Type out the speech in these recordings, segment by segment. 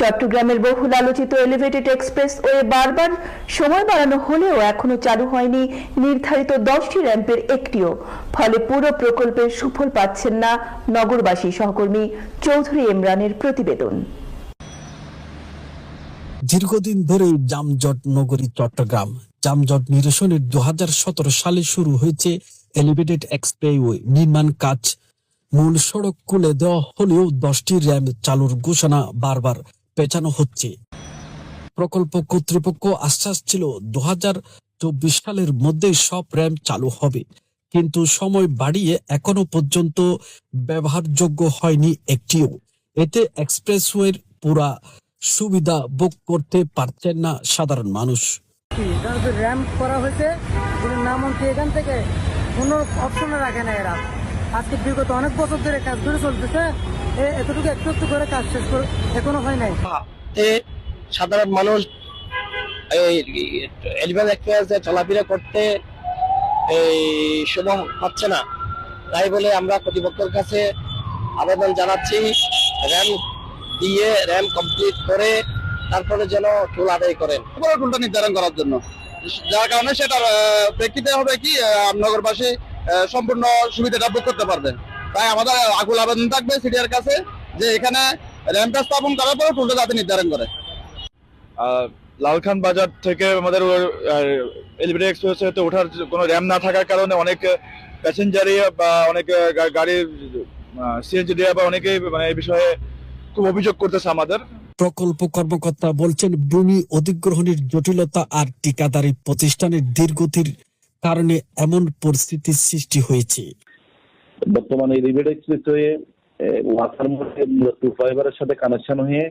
চট্টগ্রামের বহুল আলোচিত এলিভেটেড এক্সপ্রেস ওয়ে বারবার সময় বাড়ানো হলেও এখনও চালু হয়নি। নির্ধারিত দশটি র্যাম্পের একটিও। ফলে পুরো প্রকল্পের সুফল পাচ্ছেন না নগরবাসী সহকর্মী চৌধুরী ইমরানের প্রতিবেদন। দীর্ঘদিন ধরেই যানজট নগরী চট্টগ্রাম। যানজট নিরসনের দু হাজার সতেরো সালে শুরু হয়েছে এলিভেটেড এক্সপ্রেসওয়ে নির্মাণ কাজ। মূল সড়ক খুলে দেওয়া হলেও দশটি র্যাম্প চালুর ঘোষণা বারবার পেছানো হচ্ছে। প্রকল্প কর্তৃপক্ষ আশ্বাস ছিল দু চব্বিশ সালের মধ্যে সব র্যাম্প চালু হবে। কিন্তু সময় বাড়িয়ে এখনও পর্যন্ত ব্যবহারযোগ্য হয়নি একটিও। এতে এক্সপ্রেসওয়ের পুরা সুবিধা ভোগ করতে পারছেন না সাধারণ মানুষ। র্যাম্প করা হয়েছে নাম এখান থেকে কোনো অপশনে রাখে না এরা। আজকে বিগত অনেক বছর ধরে কাজ করে চলতেছে। এতটুকু একটু একটু করে কাজ শেষ করে। এখনও হয় নাই। সাধারণ মানুষ এই এলিভেন এক্সপ্রেসে চলাফেরা করতে এই সময় পাচ্ছে না। তাই বলে আমরা কর্তৃপক্ষের কাছে আবেদন জানাচ্ছি র্যাম দিয়ে র্যাম কমপ্লিট করে তারপরে যেন টোল আদায় করেন। টুলটা নির্ধারণ করার জন্য। যার কারণে সেটার প্রেক্ষিতে হবে কি আহ, নগরবাসী সম্পূর্ণ সুবিধাটা ভোগ করতে পারবেন তাই আমাদের আকুল আবেদন থাকবে সিডিআর কাছে যে এখানে র্যাম্পটা স্থাপন করার পরে টুলটা যাতে নির্ধারণ করে। লালখান বাজার থেকে আমাদের এলিভেটেড এক্সপ্রেসে ওঠার কোনো র্যাম না থাকার কারণে অনেক প্যাসেঞ্জারই বা অনেক গাড়ির সিএনজি বা অনেকেই মানে এই বিষয়ে খুব অভিযোগ করতেছে আমাদের। প্রকল্প কর্মকর্তা বলছেন ভূমি অধিগ্রহণের জটিলতা আর ঠিকাদারি প্রতিষ্ঠানের দীর্ঘতির কারণে এমন পরিস্থিতির সৃষ্টি হয়েছে। বর্তমানে রিভেড এক্সপ্রেসওয়ে ওয়াসার মধ্যে টু ফাইবারের সাথে কানেকশন হয়ে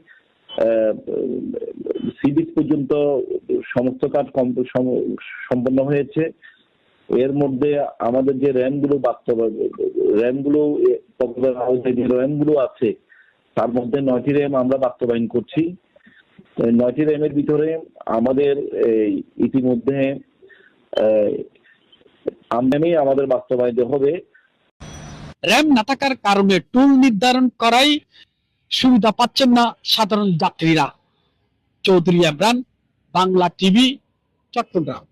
সি বিচ পর্যন্ত সমস্ত কাজ সম্পন্ন হয়েছে। এর মধ্যে আমাদের যে র্যামগুলো বাস্তব র্যামগুলো র্যামগুলো আছে, তার মধ্যে নয়টি র্যাম আমরা বাস্তবায়ন করছি। নয়টি র্যামের ভিতরে আমাদের ইতিমধ্যে আমদানি আমাদের বাস্তবায়িত হবে। র্যাম না থাকার কারণে টুল নির্ধারণ করাই সুবিধা পাচ্ছেন না সাধারণ যাত্রীরা। চৌধুরী ইমরান, বাংলা টিভি, চট্টগ্রাম।